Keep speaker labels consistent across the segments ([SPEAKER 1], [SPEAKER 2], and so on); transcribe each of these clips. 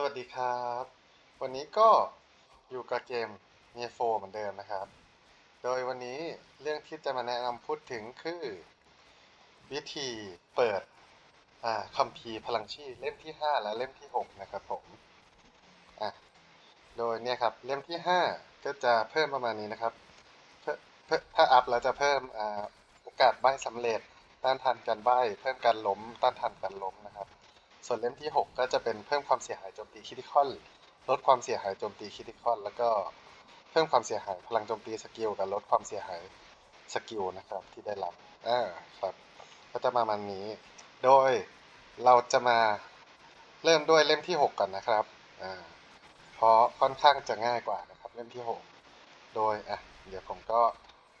[SPEAKER 1] สวัสดีครับ วันนี้ก็อยู่กับเกม n e โฟเหมือนเดิมนะครับ โดยวันนี้เรื่องที่จะมาแนะนำพูดถึงคือ วิธีเปิดคัมภีร์พลังชีเล่มที่ 5 และเล่มที่ 6 นะครับผมอะโดยเนี่ยครับเล่มที่ 5 ก็จะเพิ่มประมาณนี้นะครับเพิ่มถ้าอัพแล้วจะเพิ่มอโอกาสใบสำเร็จต้านทานการใบเพิ่มการล้มต้านทานการล้มนะครับ ส่วนเล่มที่ 6 ก็จะเป็นเพิ่มความเสียหายโจมตีคิติคอลลดความเสียหายโจมตีคิติคอลแล้วก็เพิ่มความเสียหายพลังโจมตีสกิลกับลดความเสียหายสกิลนะครับที่ได้รับอ่าครับ ก็จะประมาณนี้ โดยเราจะมาเริ่มด้วยเล่มที่ 6 ก่อนนะครับอ่าเพราะค่อนข้างจะง่ายกว่านะครับเล่มที่ 6 โดยอะเดี๋ยวผมก็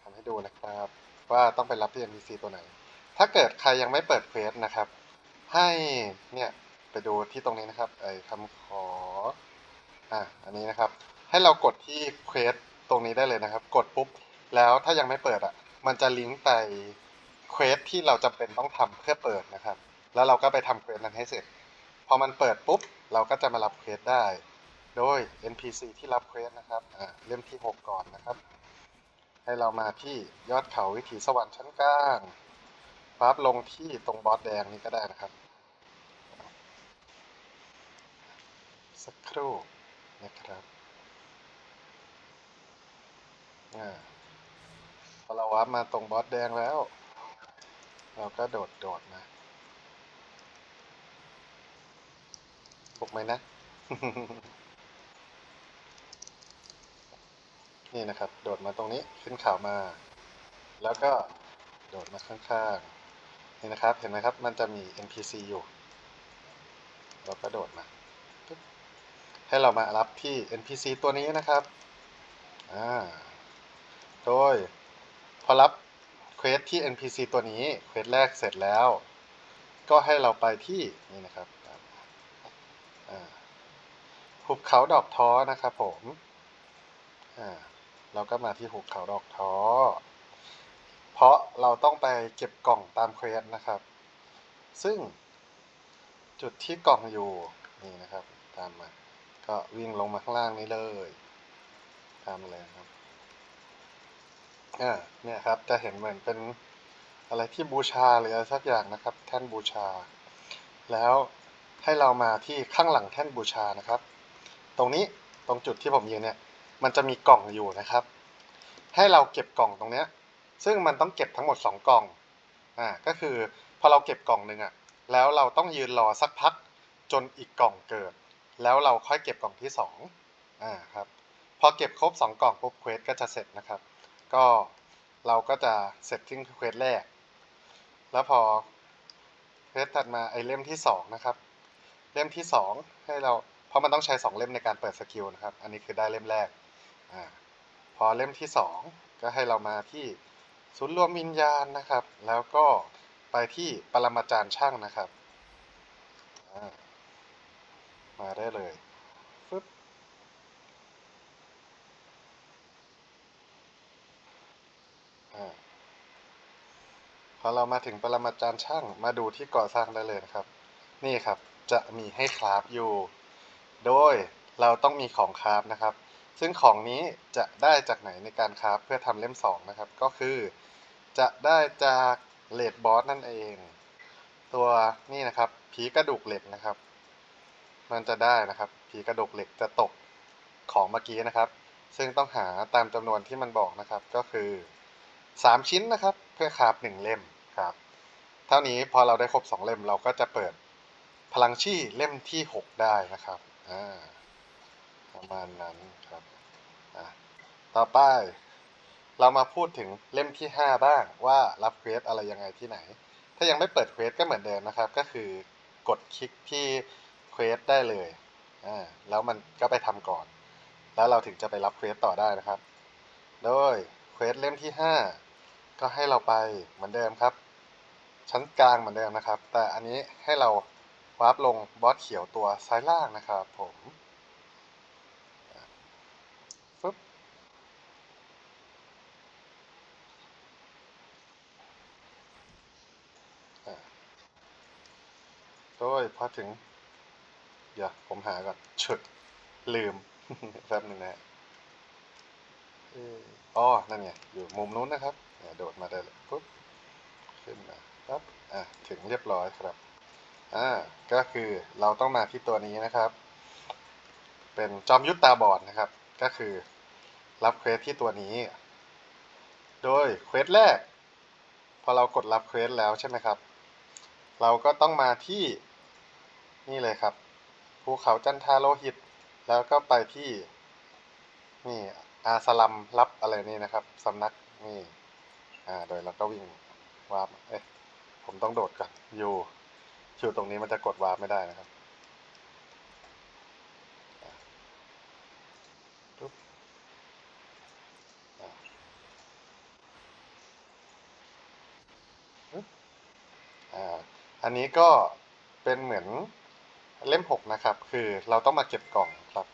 [SPEAKER 1] ทำให้ดูนะครับ ว่าต้องไปรับที่ NPC ตัวไหน ถ้าเกิดใครยังไม่เปิดเควสนะครับ ให้เนี่ยไปดูที่ตรงนี้นะครับไอ้คำขออะอันนี้นะครับ ให้เรากดที่เควสตรงนี้ได้เลยนะครับ กดปุ๊บ แล้วถ้ายังไม่เปิดอะ มันจะลิงก์ไปเควสที่เราจำเป็นต้องทำเพื่อเปิดนะครับ แล้วเราก็ไปทำเควสนั้นให้เสร็จ พอมันเปิดปุ๊บ เราก็จะมารับเควสได้ โดย NPC ที่รับเควสนะครับอ่าเล่มที่ 6 ก่อนนะครับ ให้เรามาที่ยอดเขาวิถีสวรรค์ชั้นกลาง ปั๊บลงที่ตรงบอสแดงนี้ก็ได้นะครับ สักครู่นะครับอพอเราวับมาตรงบอสแดงแล้ว เราก็โดดโดดมาถูกไหมนะ นี่นะครับ โดดมาตรงนี้ขึ้นเขาวมา แล้วก็โดดมาข้างๆ นี่นะครับ เห็นไหมครับ มันจะมี NPC อยู่ เราก็โดดมา ให้เรามารับที่ NPC ตัวนี้นะครับ อ่า โดย พอรับเควสที่ NPC ตัวนี้ เควสแรกเสร็จแล้ว ก็ให้เราไปที่นี่นะครับอ่าหุบเขาดอกท้อนะครับผม อ่า เราก็มาที่หุบเขาดอกท้อ เพราะเราต้องไปเก็บกล่องตามเควสนะครับ ซึ่งจุดที่กล่องอยู่นี่นะครับ ตามมาก็วิ่งลงมาข้างล่างนี้เลย ตามเลยครับอ่าเนี่ยครับจะเห็นเหมือนเป็นอะไรที่บูชาหรืออะไรสักอย่างนะครับ แท่นบูชา แล้วให้เรามาที่ข้างหลังแท่นบูชานะครับ ตรงนี้ตรงจุดที่ผมยืนเนี่ย มันจะมีกล่องอยู่นะครับ ให้เราเก็บกล่องตรงเนี้ย ซึ่งมันต้องเก็บทั้งหมด 2 กล่องอ่าก็คือพอเราเก็บกล่องหนึ่งอะแล้วเราต้องยืนรอสักพักจนอีกกล่องเกิด แล้วเราค่อยเก็บกล่องที่2อ่าครับพอเก็บครบ 2 กล่องปุ๊บเควสก็จะเสร็จนะครับ ก็เราก็จะเสร็จที่เควสแรก แล้วพอเควสถัดมาไอเล่มที่2นะครับเล่มที่ 2 ให้เราเพราะมันต้องใช้ 2 เล่มในการเปิดสกิลนะครับ อันนี้คือได้เล่มแรกอ่าพอเล่มที่ 2 ก็ให้เรามาที่ ศูนย์รวมวิญญาณนะครับ แล้วก็ไปที่ปรมาจารย์ช่างนะครับ มาได้เลยฟึบอ่าพอเรามาถึงปรมาจารย์ช่างมาดูที่ก่อสร้างได้เลยนะครับ นี่ครับจะมีให้คราฟอยู่ โดยเราต้องมีของคราฟนะครับ ซึ่งของนี้จะได้จากไหนในการคราฟเพื่อทำเล่ม 2 นะครับ ก็คือจะได้จากเลดบอสนั่นเอง ตัวนี่นะครับผีกระดูกเหล็กนะครับ มันจะได้นะครับผีกระดูกเหล็กจะตกของเมื่อกี้นะครับ ซึ่งต้องหาตามจำนวนที่มันบอกนะครับก็คือ 3 ชิ้นนะครับ เพื่อคราฟ1เล่มครับ เท่านี้พอเราได้ครบ 2 เล่มเราก็จะเปิดพลังชี่เล่มที่ 6 ได้นะครับอ่า ประมาณนั้นครับต่อไป เรามาพูดถึงเล่มที่ 5 บ้างว่ารับเควสอะไรยังไงที่ไหน ถ้ายังไม่เปิดเควสก็เหมือนเดิมนะครับ ก็คือกดคลิกที่เควสได้เลยอ่าแล้วมันก็ไปทำก่อน แล้วเราถึงจะไปรับเควสต่อได้นะครับ โดยเควสเล่มที่ 5 ก็ให้เราไปเหมือนเดิมครับ ชั้นกลางเหมือนเดิมนะครับ แต่อันนี้ให้เราวาร์ปลงบอสเขียวตัวซ้ายล่างนะครับผม โดยพอถึง เดี๋ยวผมหาก่อนชุดลืมแป๊บหนึ่งนะฮะอ๋อ นั่นไง อยู่มุมนู้นนะครับโดดมาได้เลยปุ๊บ ขึ้นมาปั๊บ อะ ถึงเรียบร้อยครับ อ่า ก็คือเราต้องมาที่ตัวนี้นะครับ เป็นจอมยุทธตาบอดนะครับ ก็คือรับเควสที่ตัวนี้ โดยเควสแรก พอเรากดรับเควสแล้วใช่ไหมครับ เราก็ต้องมาที่ นี่เลยครับ ภูเขาจันทาโลหิต แล้วก็ไปที่นี่อาสลัมรับอะไรนี่นะครับสำนักนี่อ่าโดยเราก็วิ่งวาร์ปเอ๊ะผมต้องโดดก่อนอยู่อยู่ตรงนี้มันจะกดวาร์ปไม่ได้นะครับทุกอันนี้ก็เป็นเหมือน เล่มหกนะครับ คือเราต้องมาเก็บกล่องครับ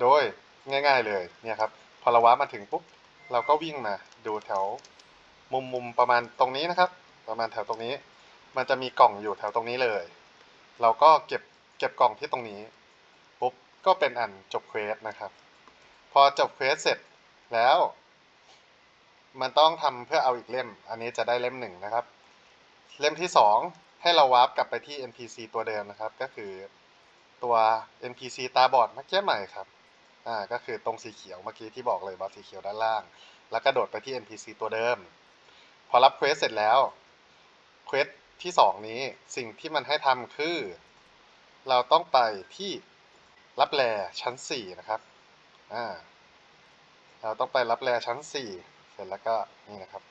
[SPEAKER 1] โดยง่ายๆเลยเนี่ยครับพอเราว้าร์ปมาถึงปุ๊บเราก็วิ่งมาดูแถวมุมมุมๆประมาณตรงนี้นะครับ ประมาณแถวตรงนี้ มันจะมีกล่องอยู่แถวตรงนี้เลย เราก็เก็บเก็บกล่องที่ตรงนี้ปุ๊บก็เป็นอันจบเควสนะครับ พอจบเควสเสร็จแล้ว มันต้องทำเพื่อเอาอีกเล่ม อันนี้จะได้เล่มหนึ่งนะครับ เล่มที่สองให้เราวาร์ปกลับไปที่ NPC ตัวเดิมนะครับ ก็คือ ตัว NPC ตาบอดเมื่อกี้ใหม่ครับ อ่า ก็คือตรงสีเขียวเมื่อกี้ที่บอกเลยบอสสีเขียวด้านล่าง แล้วก็โดดไปที่ NPC ตัวเดิม พอรับเควสเสร็จแล้ว เควสที่สองนี้สิ่งที่มันให้ทำคือ เราต้องไปที่รับแลชั้นสี่นะครับ อ่า เราต้องไปรับแลชั้นสี่เสร็จแล้วก็นี่นะครับ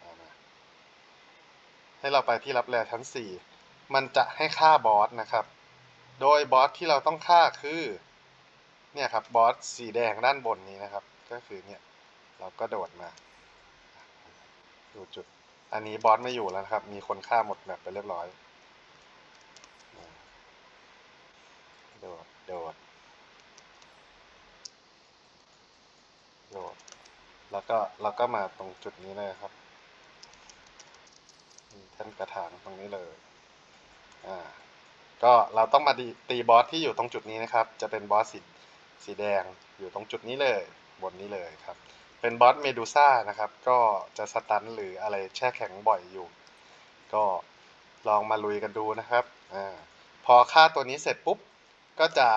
[SPEAKER 1] ให้เราไปที่รับแลชั้นสี่มันจะให้ฆ่าบอสนะครับ โดยบอสที่เราต้องฆ่าคือเนี่ยครับบอสสีแดงด้านบนนี้นะครับ ก็คือเนี่ยเราก็โดดมาดูจุด อันนี้บอสไม่อยู่แล้วนะครับ มีคนฆ่าหมดแบบไปเรียบร้อย โดด โดด โดด แล้วก็เราก็มาตรงจุดนี้เลยครับท่านกระถางตรงนี้เลย อ่า ก็เราต้องมาตีบอสที่อยู่ตรงจุดนี้นะครับ จะเป็นบอสสีสีแดงอยู่ตรงจุดนี้เลยบนนี้เลยครับ เป็นบอสเมดูซ่านะครับ ก็จะสตันหรืออะไรแช่แข็งบ่อยอยู่ ก็ลองมาลุยกันดูนะครับอ่าพอฆ่าตัวนี้เสร็จปุ๊บ ก็จะ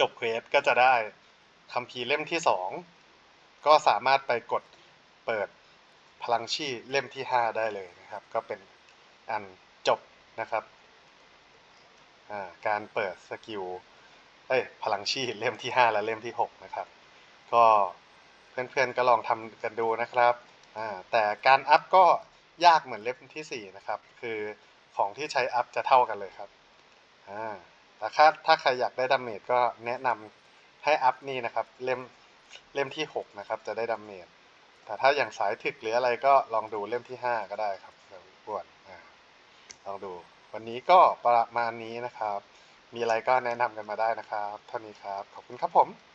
[SPEAKER 1] จบเควสก็จะได้คัมภีเล่มที่สองก็สามารถไปกดเปิดพลังชีเล่มที่ห้าได้เลยนะครับ ก็เป็นอันจบนะครับ การเปิดสกิลเอ้ยพลังชีเล่มที่ห้าและเล่มที่หกนะครับ ก็เพื่อนๆก็ลองทำกันดูนะครับแต่การอัพก็ยากเหมือนเล่มที่สี่นะครับ คือของที่ใช้อัพจะเท่ากันเลยครับแต่ถ้าถ้าใครอยากได้ดาเมจก็แนะนำให้อัพนี่นะครับเล่มเล่มที่หกนะครับ จะได้ดาเมจแต่ถ้าอย่างสายถึกหรืออะไรก็ลองดูเล่มที่ห้าก็ได้ครับเดี๋ยวปวดลองดู วันนี้ก็ประมาณนี้นะครับ มีอะไรก็แนะนำกันมาได้นะครับ เท่านี้ครับ ขอบคุณครับผม